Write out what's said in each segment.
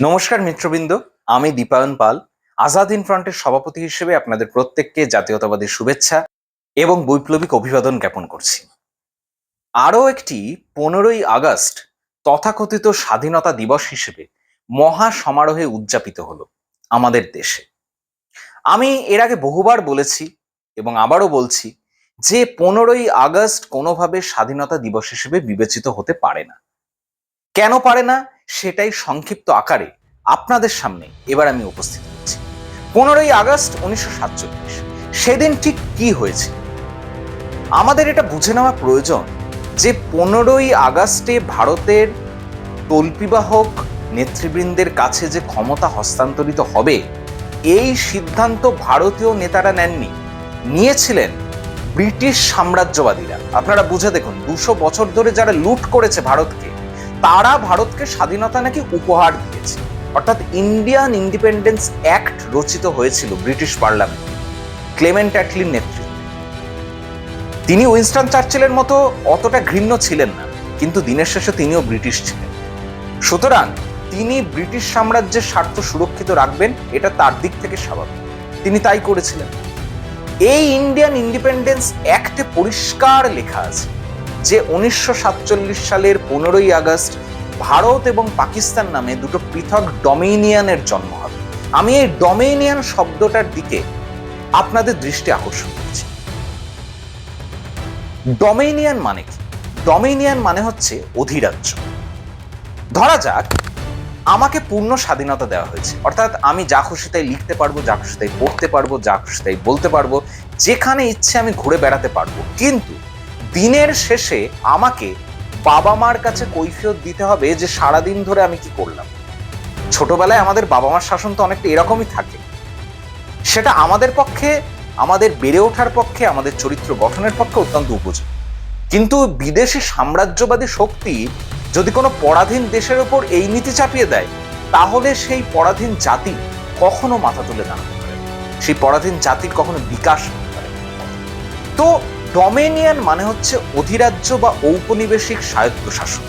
নমস্কার মিত্রবৃন্দ, আমি দীপায়ন পাল, আজাদ ইন ফ্রন্টের সভাপতি হিসেবে আপনাদের প্রত্যেককে জাতীয়তাবাদী শুভেচ্ছা এবং বৈপ্লবিক অভিবাদন জ্ঞাপন করছি। আরও একটি পনেরোই আগস্ট তথাকথিত স্বাধীনতা দিবস হিসেবে মহা সমারোহে উদযাপিত হলো আমাদের দেশে। আমি এর আগে বহুবার বলেছি এবং আবারও বলছি যে পনেরোই আগস্ট কোনোভাবে স্বাধীনতা দিবস হিসেবে বিবেচিত হতে পারে না। কেন পারে না? সেটাই সংক্ষিপ্ত আকারে আপনাদের সামনে এবার আমি উপস্থিত হচ্ছি। পনেরোই আগস্ট উনিশশো সাতচল্লিশ, সেদিন ঠিক কি হয়েছে? আমাদের এটা বুঝে নেওয়া প্রয়োজন যে পনেরোই আগস্টে ভারতের তল্পিবাহক নেতৃবৃন্দের কাছে যে ক্ষমতা হস্তান্তরিত হবে, এই সিদ্ধান্ত ভারতীয় নেতারা নেননি। নিয়েছিলেন ব্রিটিশ সাম্রাজ্যবাদীরা। আপনারা বুঝে দেখুন, দুশো বছর ধরে যারা লুট করেছে ভারতকে তারা ভারতকে স্বাধীনতা নাকি উপহার দিয়েছে। অর্থাৎ ইন্ডিয়ান ইন্ডিপেন্ডেন্স অ্যাক্ট রচিত হয়েছিল ব্রিটিশ পার্লামেন্টে, ক্লেমেন্ট অ্যাটলির নেতৃত্বে। তিনি উইনস্টন চার্চিলের মতো অতটা ঘৃণ্য ছিলেন না, কিন্তু দিনের শেষে তিনিও ব্রিটিশ ছিলেন। সুতরাং তিনি ব্রিটিশ সাম্রাজ্যের স্বার্থ সুরক্ষিত রাখবেন, এটা তার দিক থেকে স্বাভাবিক। তিনি তাই করেছিলেন। এই ইন্ডিয়ান ইন্ডিপেন্ডেন্স অ্যাক্টে পরিষ্কার লেখা আছে যে উনিশশো সাতচল্লিশ সালের পনেরোই আগস্ট ভারত এবং পাকিস্তান নামে দুটো পৃথক ডমিনিয়নের জন্ম হবে। আমি এই ডমিনিয়ন শব্দটার দিকে আপনাদের দৃষ্টি আকর্ষণ করছি। ডমিনিয়ন মানে কি? ডমিনিয়ন মানে হচ্ছে অধিরাজ্য। ধরা যাক, আমাকে পূর্ণ স্বাধীনতা দেওয়া হয়েছে। অর্থাৎ আমি যা খুশি তাই লিখতে পারব, যা খুশি তাই পড়তে পারব, যা খুশি তাই বলতে পারব। যেখানে ইচ্ছে আমি ঘুরে বেড়াতে পারব। কিন্তু দিনের শেষে আমাকে বাবা মার কাছে কৈফিয়ত দিতে হবে যে সারাদিন ধরে আমি কি করলাম। ছোটবেলায় আমাদের বাবা মার শাসন তো অনেকটা এরকমই থাকে। সেটা আমাদের পক্ষে, আমাদের বেড়ে ওঠার পক্ষে, আমাদের চরিত্র গঠনের পক্ষে অত্যন্ত উপযোগী। কিন্তু বিদেশি সাম্রাজ্যবাদী শক্তি যদি কোনো পরাধীন দেশের ওপর এই নীতি চাপিয়ে দেয়, তাহলে সেই পরাধীন জাতি কখনো মাথা তুলে দাঁড়াতে পারে। সেই পরাধীন জাতির কখনো বিকাশ পারে তো ডমেনিয়ান মানে হচ্ছে অধিরাজ্য বা ঔপনিবেশিক স্বায়ত্ত শাসন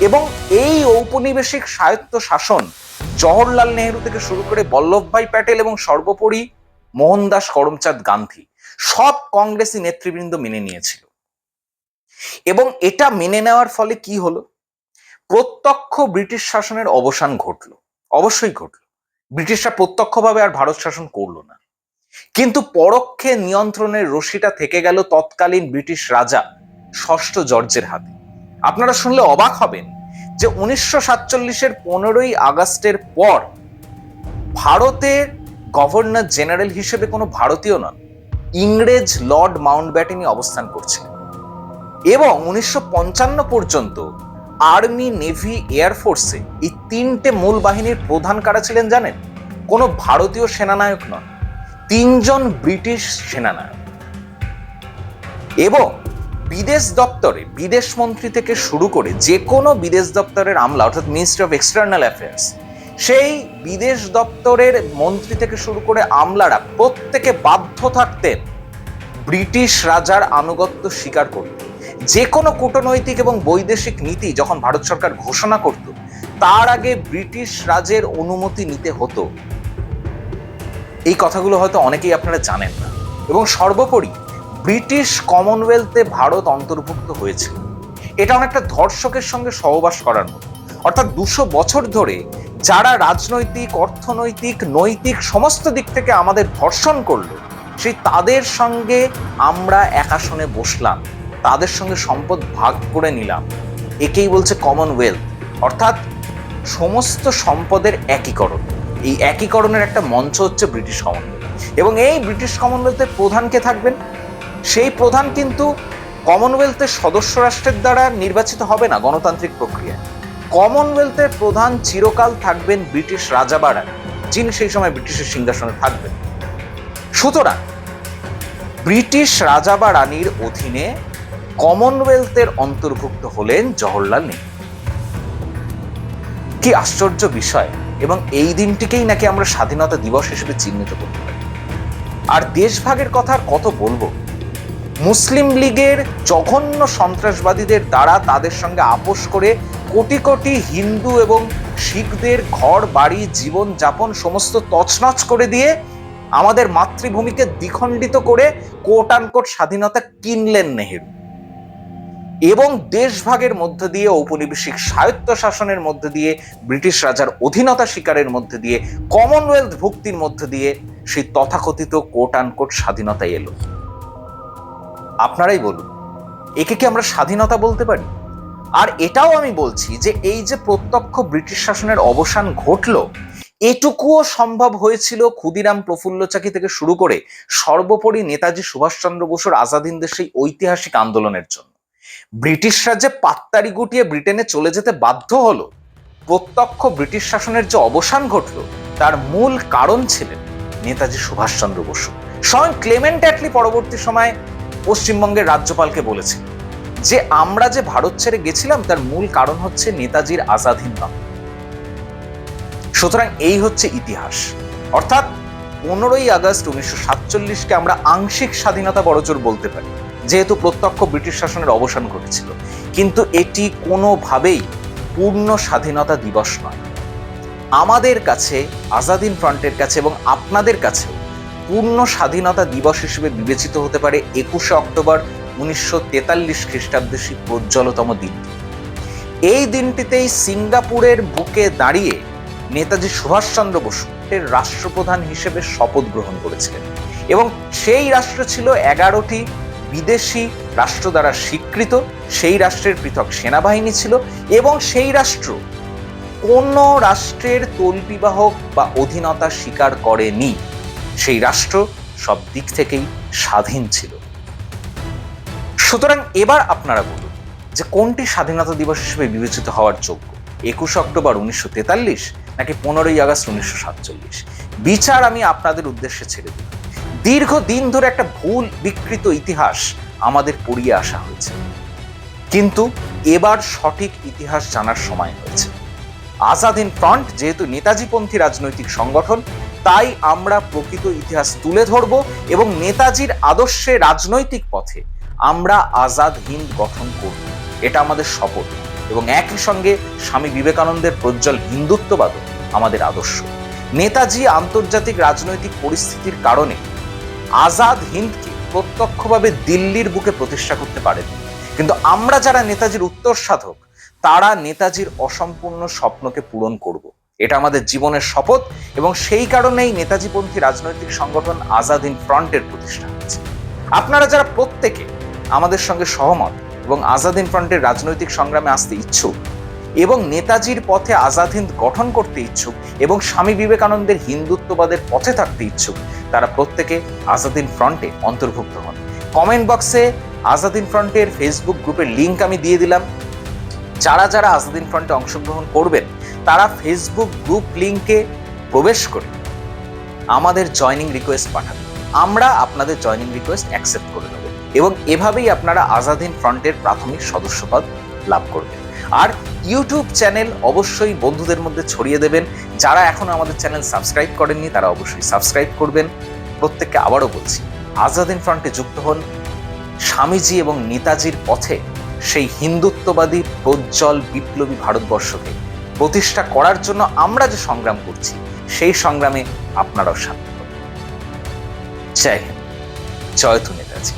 এবং এই ঔপনিবেশিক স্বায়ত্ত শাসন জওহরলাল নেহরু থেকে শুরু করে বল্লভভাই প্যাটেল এবং সর্বোপরি মোহনদাস করমচাঁদ গান্ধী সব কংগ্রেসি নেতৃবৃন্দ মেনে নিয়েছিল। এবং এটা মেনে নেওয়ার ফলে কি হলো? প্রত্যক্ষ ব্রিটিশ শাসনের অবসান ঘটলো। অবশ্যই ঘটলো। ব্রিটিশরা প্রত্যক্ষভাবে আর ভারত শাসন করল না। কিন্তু পরোক্ষে নিয়ন্ত্রণের রশিটা থেকে গেল তৎকালীন ব্রিটিশ রাজা ষষ্ঠ জর্জের হাতে। আপনারা শুনলে অবাক হবেন যে উনিশশো সাতচল্লিশের পনেরোই আগস্টের পর ভারতের গভর্নর জেনারেল হিসেবে কোনো ভারতীয় নন, ইংরেজ লর্ড মাউন্ট ব্যাটেনি অবস্থান করছিলেন। এবং উনিশশো পঞ্চান্ন পর্যন্ত আর্মি, নেভি এয়ারফোর্সে এই তিনটে মূল বাহিনীর প্রধান কারা ছিলেন জানেন? কোনো ভারতীয় সেনানায়ক নন। তিনজন ব্রিটিশ সেনানায়ক। এবং বিদেশ দপ্তরে, বিদেশ মন্ত্রী থেকে শুরু করে যে কোনো বিদেশ দপ্তরের আমলা, অর্থাৎ মিনিস্ট্রি অফ এক্সটার্নাল অ্যাফেয়ার্স সেই বিদেশ দপ্তরের মন্ত্রী থেকে শুরু করে আমলারা প্রত্যেকে বাধ্য থাকতেন ব্রিটিশ রাজার আনুগত্য স্বীকার করতে। যে কোনো কূটনৈতিক এবং বৈদেশিক নীতি যখন ভারত সরকার ঘোষণা করত, তার আগে ব্রিটিশ রাজের অনুমতি নিতে হতো। এই কথাগুলো হয়তো অনেকেই আপনারা জানেন না। এবং সর্বোপরি ব্রিটিশ কমনওয়েলথে ভারত অন্তর্ভুক্ত হয়েছিল। এটা অনেকটা ধর্ষকের সঙ্গে সহবাস করার মতো। অর্থাৎ দুশো বছর ধরে যারা রাজনৈতিক, অর্থনৈতিক, নৈতিক সমস্ত দিক থেকে আমাদের ধর্ষণ করল, সেই তাদের সঙ্গে আমরা একাশনে বসলাম, তাদের সঙ্গে সম্পদ ভাগ করে নিলাম। একেই বলছে কমনওয়েলথ। অর্থাৎ সমস্ত সম্পদের একীকরণ। এই একীকরণের একটা মঞ্চ হচ্ছে ব্রিটিশ কমনওয়েলথ। এবং এই ব্রিটিশ কমনওয়েলথের প্রধান কে থাকবেন? সেই প্রধান কিন্তু কমনওয়েলথের সদস্য রাষ্ট্রের দ্বারা নির্বাচিত হবে না গণতান্ত্রিক প্রক্রিয়ায়। কমনওয়েলথের প্রধান চিরকাল থাকবেন ব্রিটিশ রাজা বা যিনি সেই সময় ব্রিটিশের সিংহাসনে থাকবেন। সুতরাং ব্রিটিশ রাজা বা রানীর অধীনে কমনওয়েলথের অন্তর্ভুক্ত হলেন জওহরলাল নেহরু। কি আশ্চর্য বিষয়! এবং এই দিনটিকেই নাকি আমরা স্বাধীনতা দিবস হিসেবে চিহ্নিত করতে পারি। আর দেশভাগের কথা কত বলব? মুসলিম লীগের জঘন্য সন্ত্রাসবাদীদের দ্বারা তাদের সঙ্গে আপোষ করে কোটি কোটি হিন্দু এবং শিখদের ঘর, বাড়ি, জীবন যাপন সমস্ত তছনছ করে দিয়ে আমাদের মাতৃভূমিকে দ্বিখণ্ডিত করে কোট আনকোট স্বাধীনতা কিনলেন নেহেরু। এবং দেশভাগের মধ্য দিয়ে, ঔপনিবেশিক স্বায়ত্ত শাসনের মধ্য দিয়ে, ব্রিটিশ রাজার অধীনতা শিকারের মধ্যে দিয়ে কমনওয়েলথ ভুক্তির মধ্য দিয়ে সেই তথাকথিত কোট আনকোট স্বাধীনতা এলো। আপনারাই বলুন, একে কি আমরা স্বাধীনতা বলতে পারি? আর এটাও আমি বলছি যে এই যে প্রত্যক্ষ ব্রিটিশ শাসনের অবসান ঘটলো, এটুকুও সম্ভব হয়েছিল ক্ষুদিরাম প্রফুল্ল চাকি থেকে শুরু করে সর্বোপরি নেতাজি সুভাষচন্দ্র বসুর আজাদ হিন্দের সেই ঐতিহাসিক আন্দোলনের জন্য। ব্রিটিশরা যে পাত্তারি গুটিয়ে ব্রিটেনে চলে যেতে বাধ্য হলো, প্রত্যক্ষ ব্রিটিশ শাসনের যে অবসান ঘটলো, তার মূল কারণ ছিলেন নেতাজি সুভাষচন্দ্র বসু। স্বয়ং ক্লেমেন্ট অ্যাটলি পরবর্তী সময় পশ্চিমবঙ্গের রাজ্যপালকে বলেছিল যে, আমরা যে ভারত ছেড়ে গেছিলাম, তার মূল কারণ হচ্ছে নেতাজির আজাদহীন বাংলা সুতরাং এই হচ্ছে ইতিহাস। অর্থাৎ পনেরোই আগস্ট উনিশশো সাতচল্লিশকে আমরা আংশিক স্বাধীনতা বড়জোর বলতে পারি। যেহেতু প্রত্যক্ষ ব্রিটিশ শাসনের অবসান ঘটেছিল। কিন্তু এটি কোনোভাবেই পূর্ণ স্বাধীনতা দিবস নয়। আমাদের কাছে, আজাদিন ফ্রন্টের কাছে এবং আপনাদের কাছেও পূর্ণ স্বাধীনতা দিবস হিসেবে বিবেচিত হতে পারে একুশে অক্টোবর উনিশশো তেতাল্লিশ খ্রিস্টাব্দে সেই প্রজ্জ্বলতম দিনটি এই দিনটিতেই সিঙ্গাপুরের বুকে দাঁড়িয়ে নেতাজি সুভাষচন্দ্র বসু রাষ্ট্রপ্রধান হিসেবে শপথ গ্রহণ করেছিলেন। এবং সেই রাষ্ট্র ছিল এগারোটি বিদেশি রাষ্ট্র দ্বারা স্বীকৃত, সেই রাষ্ট্রের পৃথক সেনাবাহিনী ছিল এবং সেই রাষ্ট্র কোন রাষ্ট্রের তলবিবাহক বা অধীনতা স্বীকার করেনি, সেই রাষ্ট্র সব দিক থেকেই স্বাধীন ছিল। সুতরাং এবার আপনারা বলুন যে কোনটি স্বাধীনতা দিবস হিসেবে বিবেচিত হওয়ার যোগ্য? একুশ অক্টোবর উনিশশো তেতাল্লিশ নাকি পনেরোই আগস্ট উনিশশো সাতচল্লিশ? বিচার আমি আপনাদের উদ্দেশ্যে ছেড়ে দিই দীর্ঘ দিন ধরে একটা ভুল বিকৃত ইতিহাস আমাদের পড়িয়ে আসা হয়েছে। কিন্তু এবার সঠিক ইতিহাস জানার সময় হয়েছে। আজাদিন ফ্রন্ট যেহেতু নেতাজিপন্থী রাজনৈতিক সংগঠন, তাই আমরা প্রকৃত ইতিহাস তুলে ধরব এবং নেতাজির আদর্শে রাজনৈতিক পথে আমরা আজাদ হিন্দ গঠন করব। এটা আমাদের শপথ এবং একই সঙ্গে স্বামী বিবেকানন্দের প্রজ্জ্বল হিন্দুত্ববাদও আমাদের আদর্শ। নেতাজি আন্তর্জাতিক রাজনৈতিক পরিস্থিতির কারণে আজাদ হিন্দকে প্রত্যক্ষভাবে দিল্লির বুকে প্রতিষ্ঠা করতে পারেন? কিন্তু আমরা যারা নেতাজির উত্তর সাধক, তারা নেতাজির অসম্পূর্ণ স্বপ্নকে পূরণ করব। এটা আমাদের জীবনের শপথ এবং সেই কারণেই নেতাজিপন্থী রাজনৈতিক সংগঠন আজাদ হিন্দ ফ্রন্টের প্রতিষ্ঠা হয়েছে। আপনারা যারা প্রত্যেকে আমাদের সঙ্গে সহমত এবং আজাদ হিন্দ ফ্রন্টের রাজনৈতিক সংগ্রামে আসতে ইচ্ছুক এবং নেতাজির পথে আজাদ হিন্দ গঠন করতে ইচ্ছুক এবং স্বামী বিবেকানন্দের হিন্দুত্ববাদের পথে থাকতে ইচ্ছুক, তারা প্রত্যেকে আজাদিন ফ্রন্টে অন্তর্ভুক্ত হন। কমেন্ট বক্সে আজাদিন ফ্রন্টের ফেসবুক গ্রুপের লিঙ্ক আমি দিয়ে দিলাম। যারা যারা আজাদিন ফ্রন্টে অংশগ্রহণ করবেন, তারা ফেসবুক গ্রুপ লিঙ্কে প্রবেশ করে আমাদের জয়নিং রিকোয়েস্ট পাঠাবেন আমরা আপনাদের জয়নিং রিকোয়েস্ট অ্যাকসেপ্ট করে নেব এবং এভাবেই আপনারা আজাদিন ফ্রন্টের প্রাথমিক সদস্যপদ লাভ করবেন। আর ইউটিউব চ্যানেল অবশ্যই বন্ধুদের মধ্যে ছড়িয়ে দেবেন। যারা এখনও আমাদের চ্যানেল সাবস্ক্রাইব করেননি, তারা অবশ্যই সাবস্ক্রাইব করবেন। প্রত্যেককে আবারও বলছি, আজাদিন ফ্রন্টে যুক্ত হন। স্বামীজি এবং নেতাজির পথে সেই হিন্দুত্ববাদী, প্রজ্জ্বল, বিপ্লবী ভারতবর্ষকে প্রতিষ্ঠা করার জন্য আমরা যে সংগ্রাম করছি, সেই সংগ্রামে আপনারাও সামিল জয় হিন্দ। জয়তু নেতাজি।